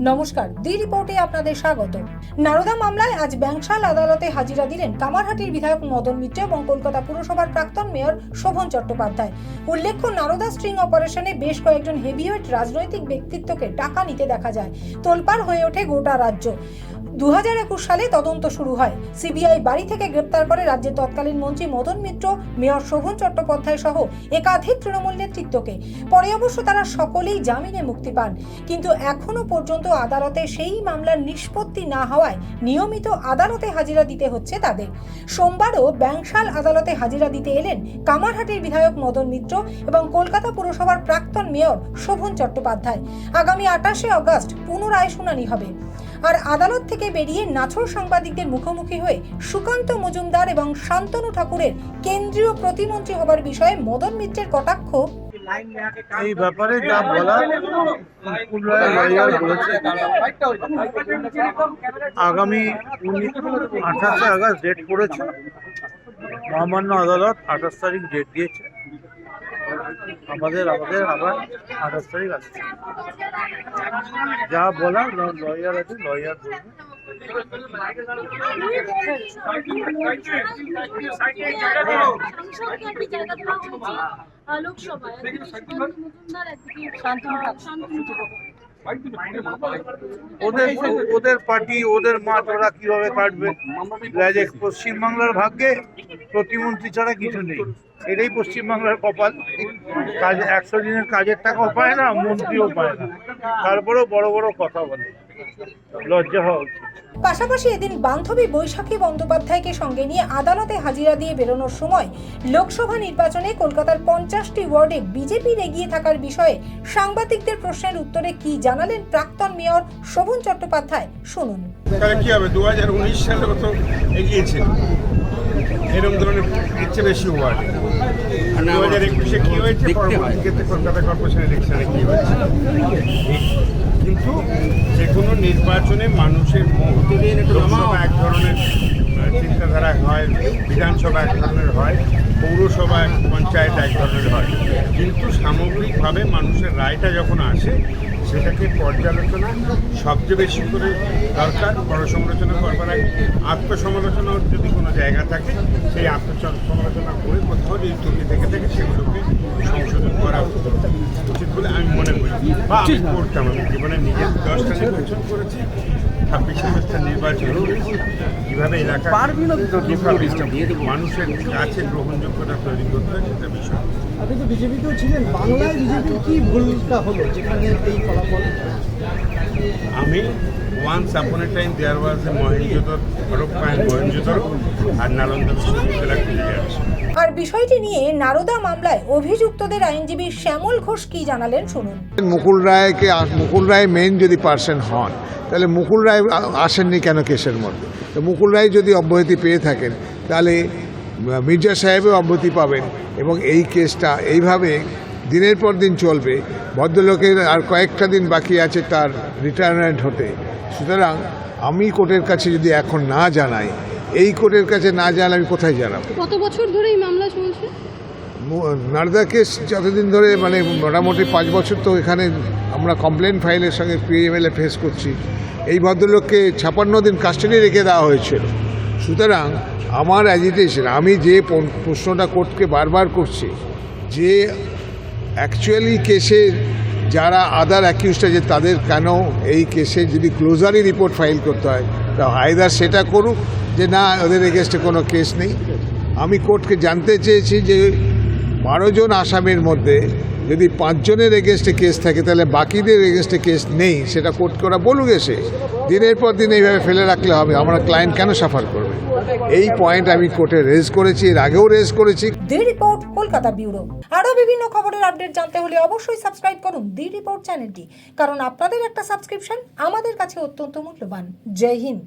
নমস্কার দি রিপোর্টে আপনাদের স্বাগত। নারদা মামলায় আজ ব্যাংশাল আদালতে হাজিরা দিলেন কামারহাটির বিধায়ক মদন মিত্র এবং কলকাতা পুরসভার প্রাক্তন মেয়র শোভন চট্টোপাধ্যায়। উল্লেখ্য, নারদা স্ট্রিং অপারেশনে বেশ কয়েকজন হেভিওয়েট রাজনৈতিক ব্যক্তিত্বকে টাকা নিতে দেখা যায়। তোলপাড় হয়ে ওঠে গোটা রাজ্য। দু হাজার একুশ সালে তদন্ত শুরু হয়। সিবিআই বাড়ি থেকে গ্রেপ্তার করে রাজ্যের তৎকালীন মন্ত্রী মদন মিত্র, মেয়র শোভন চট্টোপাধ্যায় সহ একাধিক তৃণমূল নেতৃত্বকে। পরে অবশ্য তারা সকলেই জামিনে মুক্তি পান। কিন্তু এখনও পর্যন্ত আদালতে সেই মামলার নিষ্পত্তি না হওয়ায় নিয়মিত আদালতে হাজিরা দিতে হচ্ছে তাদের। সোমবারও ব্যাংশাল আদালতে হাজিরা দিতে এলেন কামারহাটির বিধায়ক মদন মিত্র এবং কলকাতা পুরসভার প্রাক্তন মেয়র শোভন চট্টোপাধ্যায়। আগামী আটাশে অগস্ট পুনরায় শুনানি হবে। আর আদালত থেকে বেরিয়ে নাছর সাংবাদিকদের মুখোমুখি হয়ে সুকান্ত মজুমদার এবং শান্তনু ঠাকুরের কেন্দ্রীয় প্রতিমন্ত্রী হবার বিষয়ে মদন মিত্রের কটাক্ষ। এই ব্যাপারে যা আগামী আঠাশে আগস্ট ডেট পড়েছে মহামান্য আদালত আঠাশ তারিখ ডেট দিয়েছে। আমাদের আমাদের আবার আঠাশ তারিখ আসছে যা বলার লয়ার আছে লয়ার বলবে ওদের ওদের পার্টি ওদের মাঠ ওরা কীভাবে কাটবে পশ্চিমবাংলার ভাগ্যে প্রতিমন্ত্রী ছাড়া কিছু নেই এটাই পশ্চিমবাংলার কপাল। কাজ একশো দিনের কাজের টাকাও পায় না মন্ত্রীও পায় না। তারপরেও বড় বড় কথা বলে। লজ্জা হওয়া উচিত। পাশাপাশি এদিন বান্ধবী বৈশাখী বন্দ্যোপাধ্যায়কে সঙ্গে নিয়ে আদালতে হাজিরা দিয়ে বেরোনোর সময় লোকসভা নির্বাচনে কলকাতার পঞ্চাশটি ওয়ার্ডে বিজেপির এগিয়ে থাকার বিষয়ে সাংবাদিকদের প্রশ্নের উত্তরে কি জানালেন প্রাক্তন মেয়র শোভন চট্টোপাধ্যায়? শুনুন। তাহলে কি হবে? দু হাজার উনিশ সালে তো এগিয়েছিল এরকম ধরনের ইচ্ছে বেশি ওয়ার্ড দু হাজার একুশে কি হয়েছে? পরবর্তী ক্ষেত্রে কলকাতা কর্পোরেশন ইলেকশনে কি হয়েছে? কিন্তু যে কোনো নির্বাচনে মানুষের লোকসভা এক ধরনের চিন্তাধারা হয় বিধানসভা এক ধরনের হয় পৌরসভা পঞ্চায়েত এক ধরনের হয়। কিন্তু সামগ্রিকভাবে মানুষের রায়টা যখন আসে সেটাকে পর্যালোচনা সবচেয়ে বেশি করে দরকার পরসমালোচনা করবার আগে। আত্মসমালোচনার যদি কোনো জায়গা থাকে, সেই আত্মসমালোচনা করে কোথাও যদি ত্রুটি থেকে থাকে, সেগুলোকে সংশোধন করা উচিত। বলে আমি মনে করি। বা আমি করতাম। আমি জীবনে নিজের দশটা নির্বাচন করেছি। ছাব্বিশ সালের নির্বাচন কীভাবে এলাকা মানুষের কাছে গ্রহণযোগ্যতা তৈরি করতে হয় সেটা বিষয়। আপনি তো বিজেপিতেও ছিলেন। বাংলায় বিজেপির কি ভুলটা হলো যেখানে এই ফলাফল? আমি once upon a time there was a Mohenjodaro Harappa and Mohenjodaro আর নালন্দা বিশ্ববিদ্যালয় খুলে যাচ্ছে আর বিষয়টি নিয়ে নারদা মামলায় অভিযুক্তদের আইনজীবী শ্যামল ঘোষ কি জানালেন শুনুন। মুকুল রায়কে মুকুল রায় মেন যদি পার্সন হন তাহলে মুকুল রায় আসেননি কেন কেসের মধ্যে? তো মুকুল রায় যদি অব্যাহতি পেয়ে থাকেন, তাহলে মির্জা সাহেবও অব্যাহতি পাবেন এবং এই কেসটা এইভাবে দিনের পর দিন চলবে। ভদ্রলোকের আর কয়েকটা দিন বাকি আছে তার রিটায়ারমেন্ট হতে। সুতরাং আমি কোর্টের কাছে যদি এখন না জানাই, এই কোর্টের কাছে না জানালে আমি কোথায় জানাব? কত বছর ধরে এই মামলা চলছে? নারদা কেস যতদিন ধরে মানে মোটামুটি পাঁচ বছর তো এখানে আমরা কমপ্লেন ফাইলের সঙ্গে পিএমএলএ ফেস করছি, এই ভদ্রলোককে ছাপান্ন দিন কাস্টাডি রেখে দেওয়া হয়েছিল। সুতরাং আমার অ্যাজিটেশন আমি যে প্রশ্নটা কোর্টকে বারবার করছি, যে অ্যাকচুয়ালি কেসে যারা আদার অ্যাকিউজটা যে তাদের কেন এই কেসে যদি ক্লোজারি রিপোর্ট ফাইল করতে হয়, তা আয়দার সেটা করুক যে না, ওদের এগেনস্টে কোনো কেস নেই। আমি কোর্টকে জানতে চেয়েছি যে বারো জন আসামির মধ্যে যদি পাঁচজনের এগেনস্টে কেস থাকে, তাহলে বাকিদের এগেনস্টে কেস নেই, সেটা কোর্ট করা বলুক এসে। দিনের পর দিন এইভাবে ফেলে রাখলে হবে, আমরা ক্লায়েন্ট কেন সাফার করবে? এই পয়েন্ট আমি কোর্টে রেজ করেছি, এর আগেও রেজ করেছি। The report Kolkata bureau. আরও বিভিন্ন খবরের আপডেট জানতে হলে অবশ্যই সাবস্ক্রাইব করুন দি রিপোর্ট চ্যানেলটি কারণ আপনাদের একটা সাবস্ক্রিপশন আমাদের কাছে অত্যন্ত মূল্যবান। জয় হিন্দ।